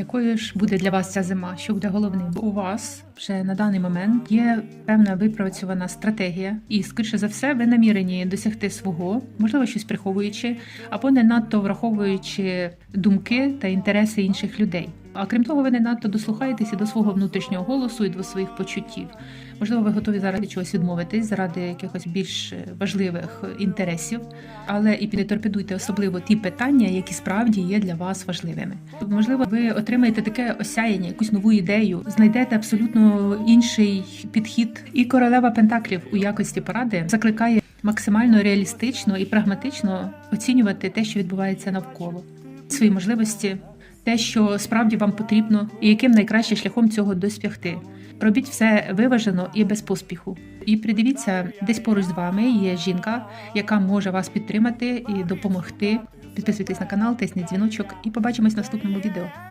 Якою ж буде для вас ця зима? Що буде головним? У вас вже на даний момент є певна випрацьована стратегія, і скоріше за все, ви намірені досягти свого, можливо, щось приховуючи, або не надто враховуючи думки та інтереси інших людей. А крім того, ви не надто дослухаєтеся до свого внутрішнього голосу і до своїх почуттів. Можливо, ви готові зараз від чогось відмовитись заради якихось більш важливих інтересів, але і не торпедуйте особливо ті питання, які справді є для вас важливими. Можливо, ви отримаєте таке осяяння, якусь нову ідею, знайдете абсолютно інший підхід. І королева Пентаклів у якості поради закликає максимально реалістично і прагматично оцінювати те, що відбувається навколо, свої можливості, те, що справді вам потрібно, і яким найкраще шляхом цього досягти. Робіть все виважено і без поспіху. І придивіться, десь поруч з вами є жінка, яка може вас підтримати і допомогти. Підписуйтесь на канал, тисніть дзвіночок і побачимось в наступному відео.